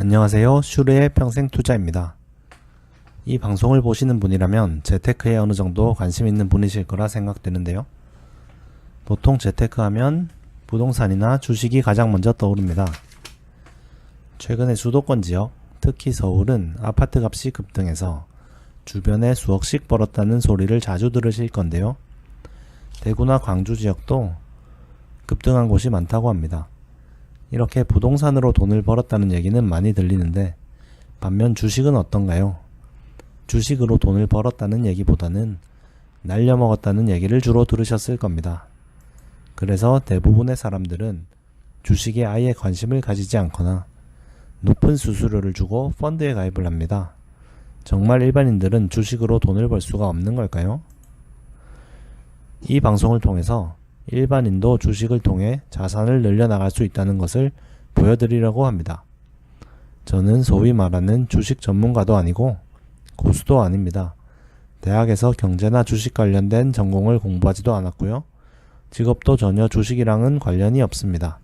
안녕하세요. 슈르의 평생 투자입니다. 이 방송을 보시는 분이라면 재테크에 어느 정도 관심 있는 분이실 거라 생각되는데요. 보통 재테크 하면 부동산이나 주식이 가장 먼저 떠오릅니다. 최근에 수도권 지역, 특히 서울은 아파트 값이 급등해서 주변에 수억씩 벌었다는 소리를 자주 들으실 건데요. 대구나 광주 지역도 급등한 곳이 많다고 합니다. 이렇게 부동산으로 돈을 벌었다는 얘기는 많이 들리는데 반면 주식은 어떤가요? 주식으로 돈을 벌었다는 얘기보다는 날려먹었다는 얘기를 주로 들으셨을 겁니다. 그래서 대부분의 사람들은 주식에 아예 관심을 가지지 않거나 높은 수수료를 주고 펀드에 가입을 합니다. 정말 일반인들은 주식으로 돈을 벌 수가 없는 걸까요? 이 방송을 통해서 일반인도 주식을 통해 자산을 늘려나갈 수 있다는 것을 보여드리려고 합니다. 저는 소위 말하는 주식 전문가도 아니고 고수도 아닙니다. 대학에서 경제나 주식 관련된 전공을 공부하지도 않았고요. 직업도 전혀 주식이랑은 관련이 없습니다.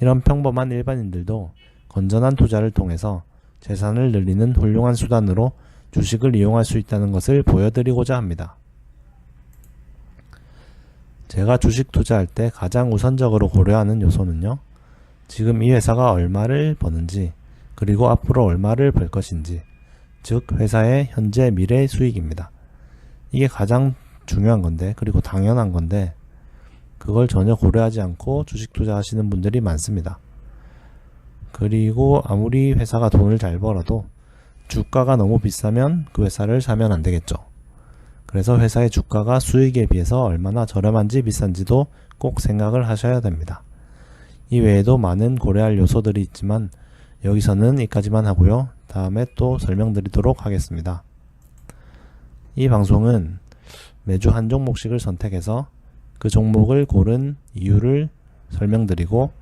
이런 평범한 일반인들도 건전한 투자를 통해서 재산을 늘리는 훌륭한 수단으로 주식을 이용할 수 있다는 것을 보여드리고자 합니다. 제가 주식 투자할 때 가장 우선적으로 고려하는 요소는요. 지금 이 회사가 얼마를 버는지, 그리고 앞으로 얼마를 벌 것인지, 즉 회사의 현재 미래 수익입니다. 이게 가장 중요한 건데, 그리고 당연한 건데, 그걸 전혀 고려하지 않고 주식 투자하시는 분들이 많습니다. 그리고 아무리 회사가 돈을 잘 벌어도 주가가 너무 비싸면 그 회사를 사면 안 되겠죠. 그래서 회사의 주가가 수익에 비해서 얼마나 저렴한지 비싼지도 꼭 생각을 하셔야 됩니다. 이 외에도 많은 고려할 요소들이 있지만 여기서는 이까지만 하고요. 다음에 또 설명드리도록 하겠습니다. 이 방송은 매주 한 종목씩을 선택해서 그 종목을 고른 이유를 설명드리고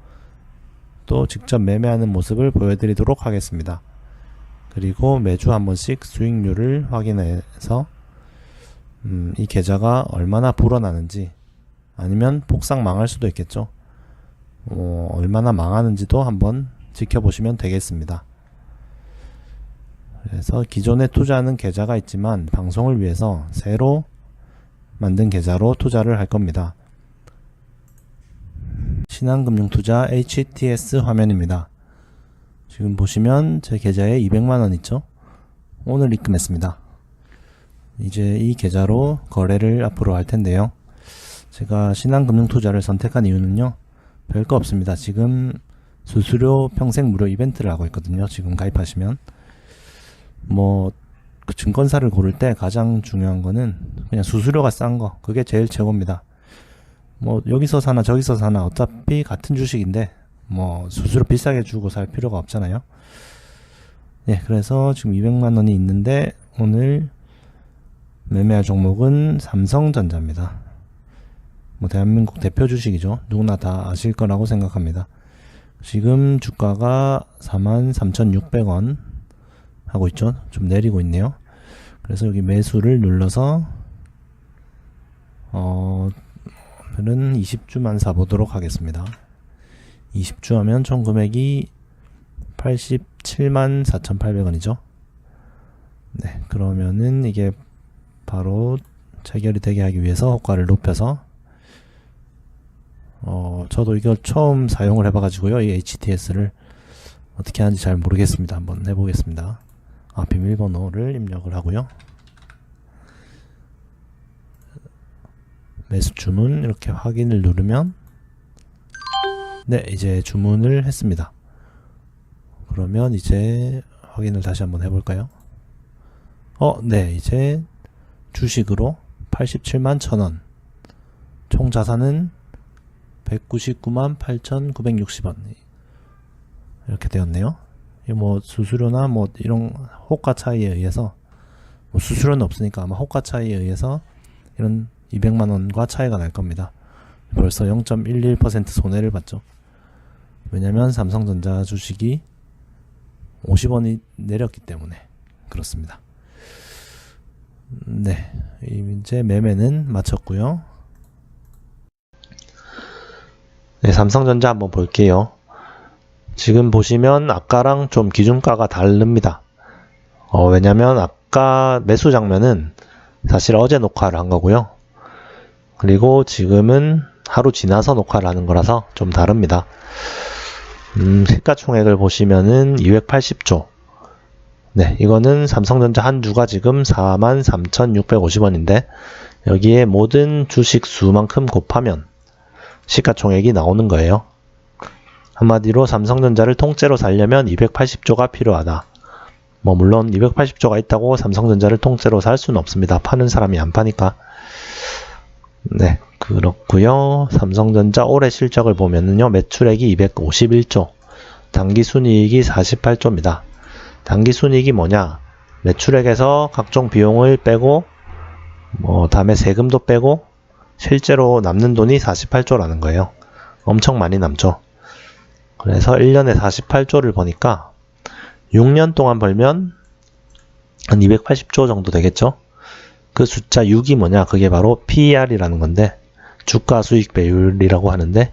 또 직접 매매하는 모습을 보여드리도록 하겠습니다. 그리고 매주 한 번씩 수익률을 확인해서 음, 이 계좌가 얼마나 불어나는지 아니면 폭삭 망할 수도 있겠죠. 어, 얼마나 망하는지도 한번 지켜보시면 되겠습니다. 그래서 기존에 투자하는 계좌가 있지만 방송을 위해서 새로 만든 계좌로 투자를 할 겁니다. 신한금융투자 HTS 화면입니다. 지금 보시면 제 계좌에 200만원 있죠? 오늘 입금했습니다. 이제 이 계좌로 거래를 앞으로 할 텐데요. 제가 신한금융투자를 선택한 이유는요. 별거 없습니다. 지금 수수료 평생 무료 이벤트를 하고 있거든요. 지금 가입하시면. 뭐, 그 증권사를 고를 때 가장 중요한 거는 그냥 수수료가 싼 거. 그게 제일 최고입니다. 뭐, 여기서 사나 저기서 사나 어차피 같은 주식인데, 뭐, 수수료 비싸게 주고 살 필요가 없잖아요. 예, 그래서 지금 200만 원이 있는데, 오늘 매매할 종목은 삼성전자입니다. 뭐 대한민국 대표 주식이죠. 누구나 다 아실 거라고 생각합니다. 지금 주가가 43,600원 하고 있죠. 좀 내리고 있네요. 그래서 여기 매수를 눌러서 어, 오늘은 20주만 사보도록 하겠습니다. 20주 하면 총 금액이 87만 4,800원이죠. 네, 그러면은 이게 바로 체결이 되게 하기 위해서 효과를 높여서 어 저도 이걸 처음 사용을 해봐 가지고요 이 HTS를 어떻게 하는지 잘 모르겠습니다. 한번 해보겠습니다. 아 비밀번호를 입력을 하고요. 매수 주문 이렇게 확인을 누르면 네 이제 주문을 했습니다. 그러면 이제 확인을 다시 한번 해볼까요? 어 네 이제 주식으로 87만 천원 총 자산은 199만 8,960원 이렇게 되었네요. 뭐 수수료나 뭐 이런 호가 차이에 의해서 뭐 수수료는 없으니까 아마 호가 차이에 의해서 이런 200만 원과 차이가 날 겁니다. 벌써 0.11% 손해를 봤죠. 왜냐면 삼성전자 주식이 50원이 내렸기 때문에 그렇습니다. 네, 이제 매매는 마쳤고요. 네, 삼성전자 한번 볼게요. 지금 보시면 아까랑 좀 기준가가 다릅니다. 어, 왜냐면 아까 매수 장면은 사실 어제 녹화를 한 거고요. 그리고 지금은 하루 지나서 녹화를 하는 거라서 좀 다릅니다. 음, 시가총액을 보시면은 280조. 네, 이거는 삼성전자 한 주가 지금 43,650원인데 여기에 모든 주식 수만큼 곱하면 시가총액이 나오는 거예요. 한마디로 삼성전자를 통째로 살려면 280조가 필요하다. 뭐 물론 280조가 있다고 삼성전자를 통째로 살 수는 없습니다. 파는 사람이 안 파니까. 네, 그렇고요. 삼성전자 올해 실적을 보면은요. 매출액이 251조, 당기 순이익이 48조입니다. 당기 순이익이 뭐냐? 매출액에서 각종 비용을 빼고 뭐 다음에 세금도 빼고 실제로 남는 돈이 48조라는 거예요. 엄청 많이 남죠. 그래서 1년에 48조를 버니까 6년 동안 벌면 한 280조 정도 되겠죠. 그 숫자 6이 뭐냐? 그게 바로 PER이라는 건데 주가 수익 배율이라고 하는데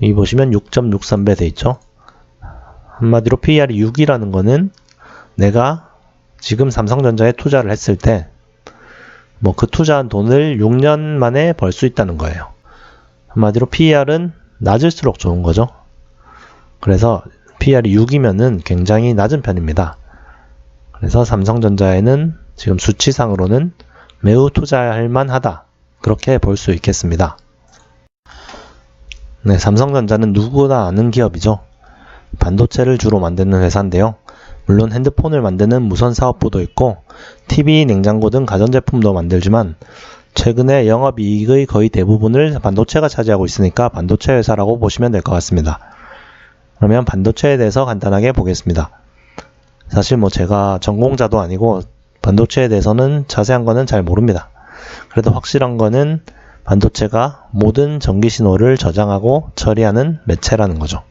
이 보시면 6.63배 돼 있죠. 한마디로 PER이 6이라는 거는 내가 지금 삼성전자에 투자를 했을 때 뭐 그 투자한 돈을 6년 만에 벌 수 있다는 거예요. 한마디로 PER은 낮을수록 좋은 거죠. 그래서 PER이 6이면은 굉장히 낮은 편입니다. 그래서 삼성전자에는 지금 수치상으로는 매우 투자할 만하다. 그렇게 볼 수 있겠습니다. 네, 삼성전자는 누구나 아는 기업이죠. 반도체를 주로 만드는 회사인데요. 물론 핸드폰을 만드는 무선 사업부도 있고 TV, 냉장고 등 가전제품도 만들지만 최근에 영업이익의 거의 대부분을 반도체가 차지하고 있으니까 반도체 회사라고 보시면 될 것 같습니다. 그러면 반도체에 대해서 간단하게 보겠습니다. 사실 뭐 제가 전공자도 아니고 반도체에 대해서는 자세한 거는 잘 모릅니다. 그래도 확실한 거는 반도체가 모든 전기 신호를 저장하고 처리하는 매체라는 거죠.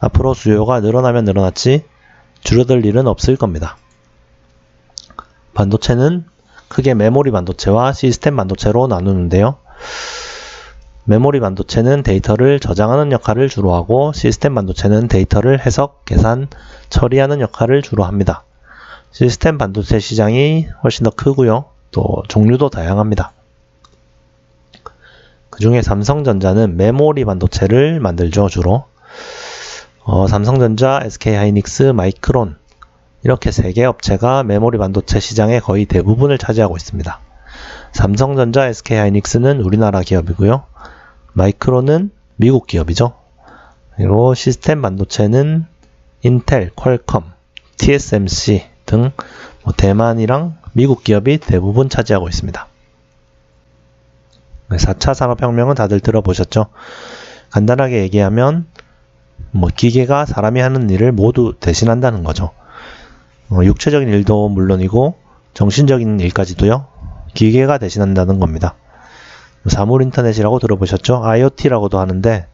앞으로 수요가 늘어나면 늘어났지 줄어들 일은 없을 겁니다. 반도체는 크게 메모리 반도체와 시스템 반도체로 나누는데요. 메모리 반도체는 데이터를 저장하는 역할을 주로 하고 시스템 반도체는 데이터를 해석, 계산, 처리하는 역할을 주로 합니다. 시스템 반도체 시장이 훨씬 더 크고요. 또 종류도 다양합니다. 그 중에 삼성전자는 메모리 반도체를 만들죠, 주로. 어, 삼성전자, SK하이닉스, 마이크론 이렇게 세 개 업체가 메모리 반도체 시장의 거의 대부분을 차지하고 있습니다. 삼성전자, SK하이닉스는 우리나라 기업이고요. 마이크론은 미국 기업이죠. 그리고 시스템 반도체는 인텔, 퀄컴, TSMC 등 뭐 대만이랑 미국 기업이 대부분 차지하고 있습니다. 4차 산업혁명은 다들 들어보셨죠? 간단하게 얘기하면 뭐 기계가 사람이 하는 일을 모두 대신한다는 거죠. 어, 육체적인 일도 물론이고 정신적인 일까지도요. 기계가 대신한다는 겁니다. 사물 인터넷이라고 들어보셨죠? IoT라고도 하는데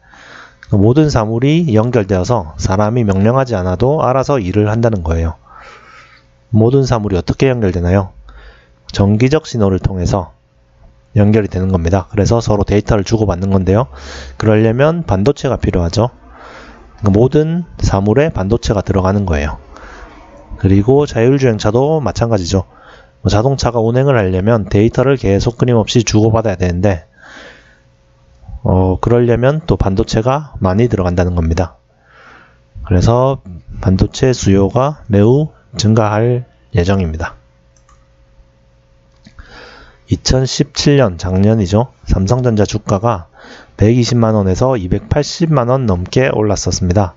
모든 사물이 연결되어서 사람이 명령하지 않아도 알아서 일을 한다는 거예요. 모든 사물이 어떻게 연결되나요? 전기적 신호를 통해서 연결이 되는 겁니다. 그래서 서로 데이터를 주고받는 건데요. 그러려면 반도체가 필요하죠. 모든 사물에 반도체가 들어가는 거예요. 그리고 자율주행차도 마찬가지죠. 뭐 자동차가 운행을 하려면 데이터를 계속 끊임없이 주고받아야 되는데, 어, 그러려면 또 반도체가 많이 들어간다는 겁니다. 그래서 반도체 수요가 매우 증가할 예정입니다. 2017년 작년이죠. 삼성전자 주가가 120만원에서 280만원 넘게 올랐었습니다.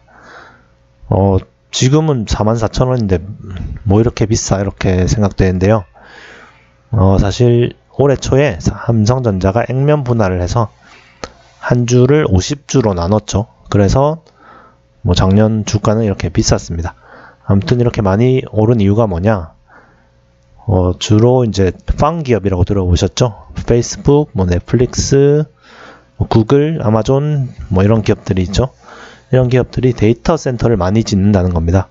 어, 지금은 44,000원인데 뭐 이렇게 비싸 이렇게 생각되는데요. 어, 사실 올해 초에 삼성전자가 액면 분할을 해서 한 주를 50주로 나눴죠. 그래서 뭐 작년 주가는 이렇게 비쌌습니다. 아무튼 이렇게 많이 오른 이유가 뭐냐? 어, 주로 이제 빵 기업이라고 들어보셨죠? 페이스북, 뭐 넷플릭스, 뭐 구글, 아마존 뭐 이런 기업들이 있죠. 이런 기업들이 데이터 센터를 많이 짓는다는 겁니다.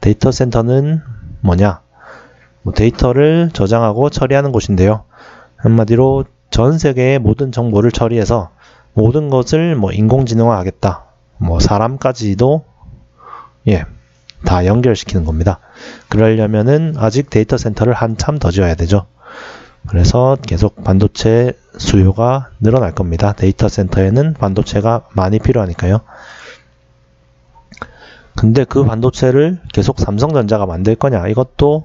데이터 센터는 뭐냐? 뭐 데이터를 저장하고 처리하는 곳인데요. 한마디로 전 세계의 모든 정보를 처리해서 모든 것을 뭐 인공지능화 하겠다. 뭐 사람까지도 예, 다 연결시키는 겁니다. 그러려면은 아직 데이터 센터를 한참 더 지어야 되죠. 그래서 계속 반도체 수요가 늘어날 겁니다. 데이터 센터에는 반도체가 많이 필요하니까요. 근데 그 반도체를 계속 삼성전자가 만들 거냐? 이것도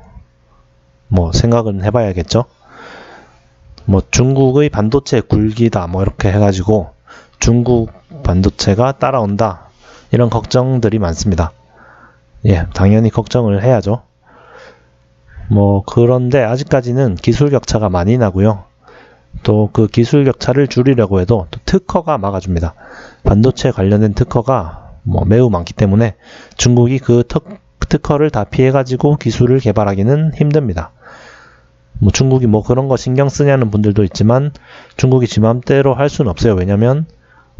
뭐 생각은 해봐야겠죠. 뭐 중국의 반도체 굴기다 뭐 이렇게 해가지고 중국 반도체가 따라온다 이런 걱정들이 많습니다. 예, 당연히 걱정을 해야죠. 뭐 그런데 아직까지는 기술 격차가 많이 나고요. 또 그 기술 격차를 줄이려고 해도 또 특허가 막아줍니다. 반도체 관련된 특허가 뭐 매우 많기 때문에 중국이 그 특, 특허를 다 피해가지고 기술을 개발하기는 힘듭니다. 뭐 중국이 뭐 그런 거 신경 쓰냐는 분들도 있지만 중국이 지 맘대로 할 수는 없어요. 왜냐면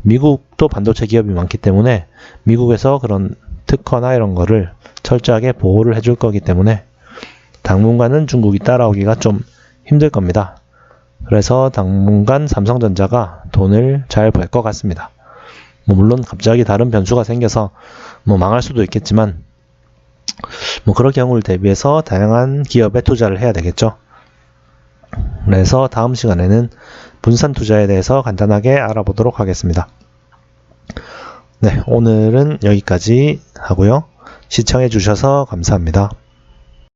미국도 반도체 기업이 많기 때문에 미국에서 그런 특허나 이런 거를 철저하게 보호를 해줄 거기 때문에 당분간은 중국이 따라오기가 좀 힘들 겁니다. 그래서 당분간 삼성전자가 돈을 잘 벌 것 같습니다. 뭐 물론 갑자기 다른 변수가 생겨서 뭐 망할 수도 있겠지만 뭐 그럴 경우를 대비해서 다양한 기업에 투자를 해야 되겠죠. 그래서 다음 시간에는 분산 투자에 대해서 간단하게 알아보도록 하겠습니다. 네, 오늘은 여기까지 하고요. 시청해 주셔서 감사합니다.